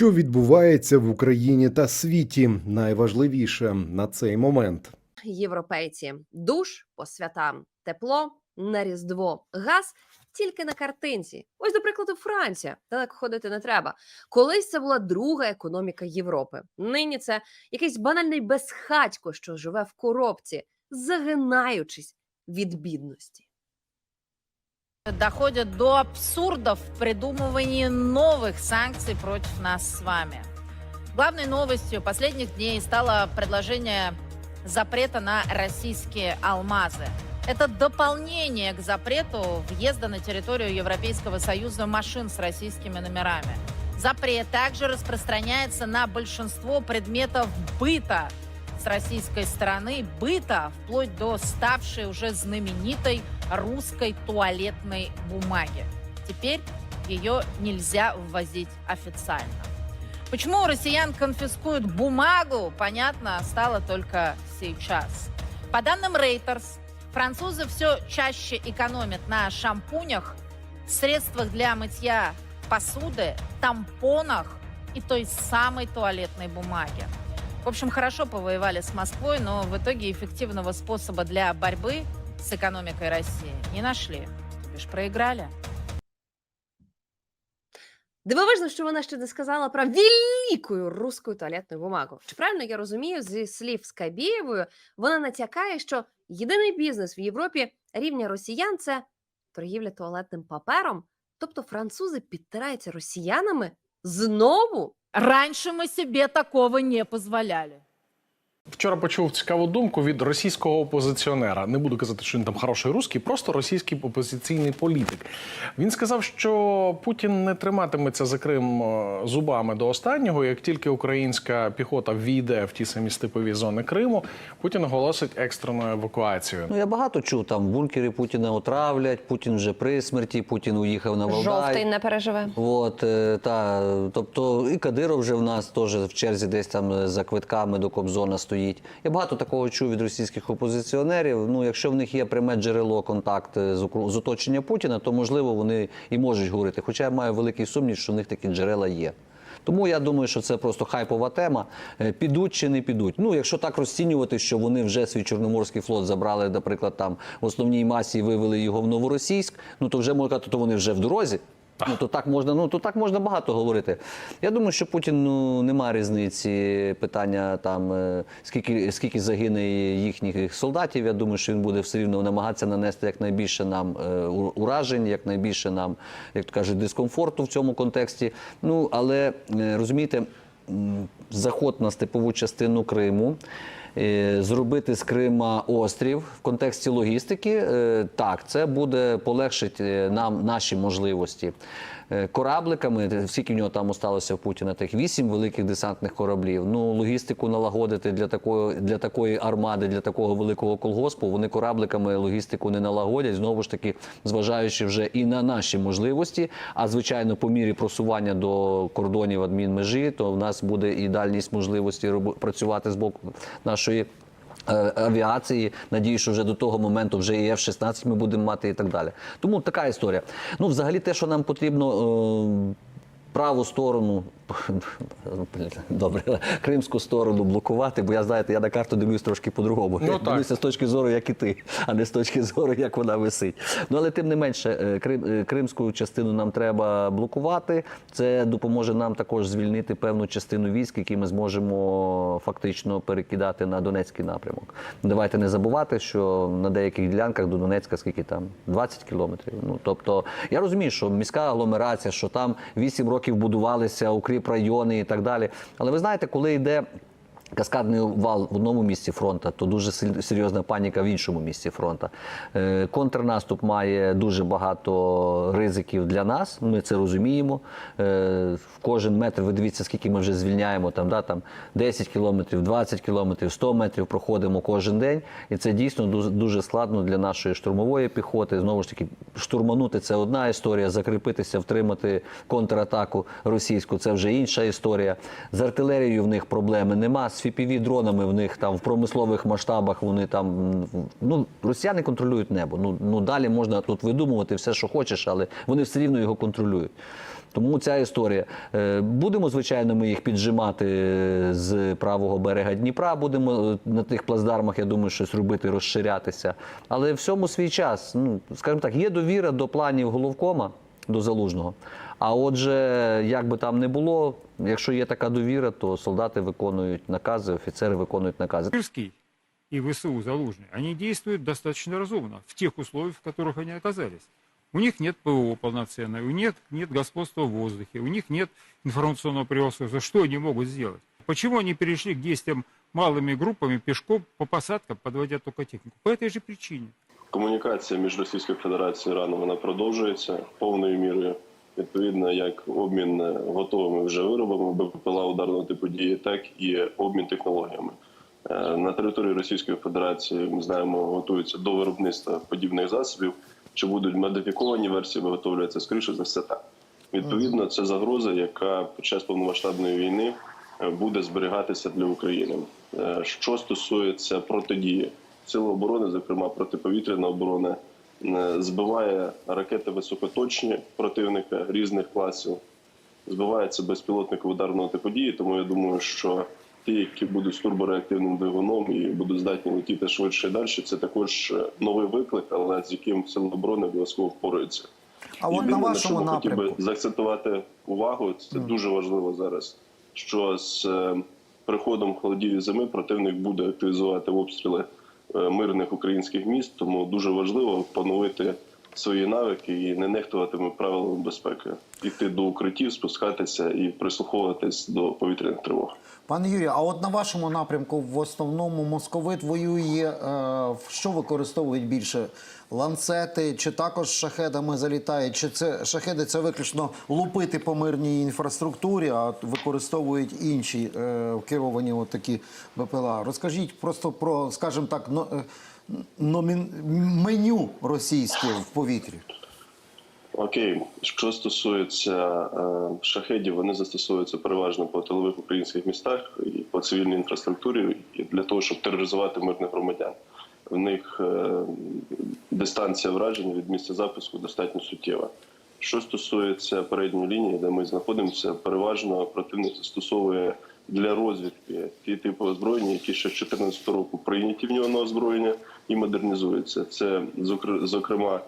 Що відбувається в Україні та світі? Найважливіше на цей момент. європейці. Душ по святам, тепло на різдво, газ тільки на картинці. Ось, до прикладу, Франція. Далеко ходити не треба. Колись це була друга економіка Європи. Нині це якийсь банальний безхатько, що живе в коробці, загинаючись від бідності. Доходят до абсурдов в придумывании новых санкций против нас с вами. Главной новостью последних дней стало предложение запрета на российские алмазы. Это дополнение к запрету въезда на территорию Европейского Союза машин с российскими номерами. Запрет также распространяется на большинство предметов быта с российской стороны, быта, вплоть до ставшей уже знаменитой русской туалетной бумаги. Теперь ее нельзя ввозить официально. Почему у россиян конфискуют бумагу, понятно стало только сейчас. По данным Reuters, французы все чаще экономят на шампунях, средствах для мытья посуды, тампонах и той самой туалетной бумаге. В общем, хорошо повоевали с Москвой, но в итоге эффективного способа для борьбы с экономикой России не нашли. Лишь проиграли. Дивовижно, що вона ще не сказала про великую русську туалетну бумагу. Чи правильно я розумію, зі слів Скабєєвою вона натякає, що єдиний бізнес в Європі рівня росіян це торгівля туалетним папером. Тобто французи підтираються росіянами знову. Раньше мы себе такого не позволяли. Вчора почув цікаву думку від російського опозиціонера. Не буду казати, що він там хороший русський, просто російський опозиційний політик. Він сказав, що Путін не триматиметься за Крим е, зубами до останнього. Як тільки українська піхота війде в ті самі степові зони Криму, Путін оголосить екстрену евакуацію. Ну я багато чув там бункери Путіна отравлять, Путін вже при смерті, Путін уїхав на Валдай. не переживе. От е, та тобто і Кадиров вже в нас теж в черзі десь там е, за квитками до Кобзона стоїть. Я багато такого чув від російських опозиціонерів. Ну, якщо в них є пряме джерело контакт е, з з оточення Путіна, то можливо вони і можуть говорити. Хоча я маю великий сумнів, що в них такі джерела є. Тому я думаю, що це просто хайпова тема. Е, Підуть чи не підуть. Ну, якщо так розцінювати, що вони вже свій чорноморський флот забрали, наприклад, там в основній масі вивели його в Новоросійськ, ну то вже можна казати, то вони вже в дорозі. Ну то так можна, ну то так можна багато говорити. Я думаю, що Путін ну немає різниці питання там е, скільки скільки загине їхніх солдатів. Я думаю, що він буде все рівно намагатися нанести якнайбільше нам е, уражень, якнайбільше нам, як то кажуть, дискомфорту в цьому контексті. Ну але е, розумієте, заход на степову частину Криму. Е, Зробити з Крима острів в контексті логістики, е, так, це буде полегшить е, нам наші можливості. Е, Корабликами, скільки в нього там осталося в Путіна, тих вісім великих десантних кораблів. Ну, логістику налагодити для такої, для такої армади, для такого великого колгоспу. Вони корабликами логістику не налагодять. Знову ж таки, зважаючи вже і на наші можливості. А звичайно, по мірі просування до кордонів адмінмежі, то в нас буде і дальність можливості працювати з боку нашої. Е, Авіації, надію, що вже до того моменту вже і F-16 ми будемо мати і так далі. Тому така історія. Ну, взагалі, те, що нам потрібно. е, Праву сторону, добре, кримську сторону блокувати, бо я знаєте, я на карту дивлюсь трошки по-другому. Ну, дивлюся з точки зору, як і ти, а не з точки зору, як вона висить. Ну але тим не менше, е, Крим, е, кримську частину нам треба блокувати. Це допоможе нам також звільнити певну частину військ, які ми зможемо фактично перекидати на Донецький напрямок. Давайте не забувати, що на деяких ділянках до Донецька скільки там 20 кілометрів. Ну тобто я розумію, що міська агломерація, що там 8 років будувалися укріп райони і так далі. Але ви знаєте, коли йде Каскадний вал в одному місці фронту, то дуже серйозна паніка в іншому місці фронту. Е, Контрнаступ має дуже багато ризиків для нас. Ми це розуміємо. Е, В кожен метр ви дивіться, скільки ми вже звільняємо. Там, да, там 10 кілометрів, 20 кілометрів, 100 метрів проходимо кожен день. І це дійсно дуже, складно для нашої штурмової піхоти. Знову ж таки, штурманути це одна історія, закріпитися, втримати контратаку російську це вже інша історія. З артилерією в них проблеми нема. З дронами в них там в промислових масштабах. Вони там ну росіяни контролюють небо. Ну ну далі можна тут видумувати все, що хочеш, але вони все рівно його контролюють. Тому ця історія. Е, Будемо, звичайно, ми їх піджимати е, з правого берега Дніпра. Будемо е, на тих плацдармах, я думаю, щось робити, розширятися. Але всьому свій час. Ну, скажімо так, є довіра до планів головкома, до залужного. А отже, як би там не було, якщо є така довіра, то солдати виконують накази, офіцери виконують накази. Сирский и ВСУ Залужный, они действуют достаточно разумно в тех условиях, в которых они оказались. У них нет ПВО полноценной, у них нет господства в воздухе, у них нет информационного превосходства. Что они могут сделать? Почему они перешли к действиям малыми группами пешком по посадкам, подводя только технику? По этой же причине. Комунікація між Російською Федерацією і Іраном вона продовжується повною мірою. Відповідно, як обмін е, готовими вже виробами БПЛА ударного типу дії, так і обмін технологіями. Е, На території Російської Федерації ми знаємо, готуються до виробництва подібних засобів. Чи будуть модифіковані версії виготовлюються скоріше за все так. Відповідно, це загроза, яка під час повномасштабної війни е, буде зберігатися для України. Що стосується протидії сили оборони, зокрема протиповітряна оборона, е, збиває ракети високоточні противника різних класів, збивається безпілотники ударного типу дії. Тому я думаю, що ті, які будуть з турбореактивним двигуном і будуть здатні летіти швидше і далі, це також е, новий виклик, але з яким сили оборони обов'язково впораються. А от Єдине, на вашому би хотів би заакцентувати увагу, це дуже важливо зараз. Що з е, приходом холодів зими противник буде активізувати обстріли мирних українських міст, тому дуже важливо поновити свої навики і не нехтуватиме правилами безпеки, іти до укриттів, спускатися і прислуховуватись до повітряних тривог. Пане Юрію, а от на вашому напрямку в основному московит воює. Е, що використовують більше? Ланцети чи також шахедами залітають? Чи це шахеди це виключно лупити по мирній інфраструктурі, а використовують інші е, керовані от такі БПЛА? Розкажіть просто про, скажімо так, но, е, номін, меню російське в повітрі. Окей, що стосується е, шахедів, вони застосовуються переважно по тилових українських містах і по цивільній інфраструктурі для того, щоб тероризувати мирних громадян. В них е, дистанція враження від місця запуску достатньо суттєва. Що стосується передньої лінії, де ми знаходимося, переважно противник застосовує для розвідки ті типи озброєння, які ще з 2014 року прийняті в нього на озброєння і модернізуються. Це зокр- зокрема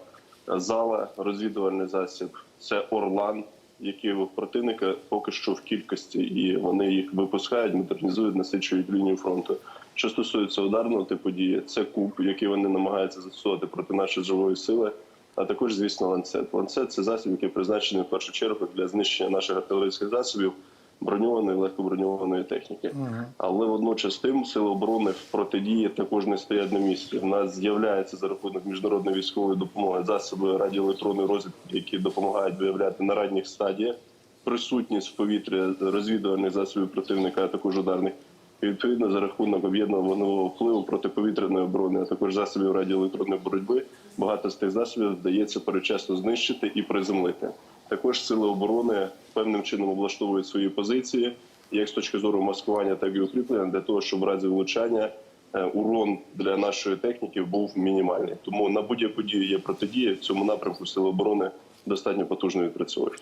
зала, розвідувальний засіб, це Орлан, які в противника поки що в кількості, і вони їх випускають, модернізують, насичують лінію фронту. Що стосується ударного типу дії, це куб, який вони намагаються застосувати проти нашої живої сили. А також, звісно, ланцет. Ланцет це засіб, який призначений в першу чергу для знищення наших артилерійських засобів, броньованої, легкоброньованої техніки. Але водночас тим сили оборони в протидії також не стоять на місці. У нас з'являється за рахунок міжнародної військової допомоги засоби радіоелектронної розвідки, які допомагають виявляти на ранніх стадіях присутність в повітрі розвідувальних засобів противника, а також ударних. І відповідно за рахунок об'єднаного вогневого впливу протиповітряної оборони, а також засобів радіоелектронної боротьби, багато з тих засобів вдається передчасно знищити і приземлити. Також сили оборони певним чином облаштовують свої позиції, як з точки зору маскування, так і укріплення, для того, щоб в разі влучання е, урон для нашої техніки був мінімальний. Тому на будь-яку дію є протидія. В цьому напрямку сили оборони достатньо потужно відпрацьовують.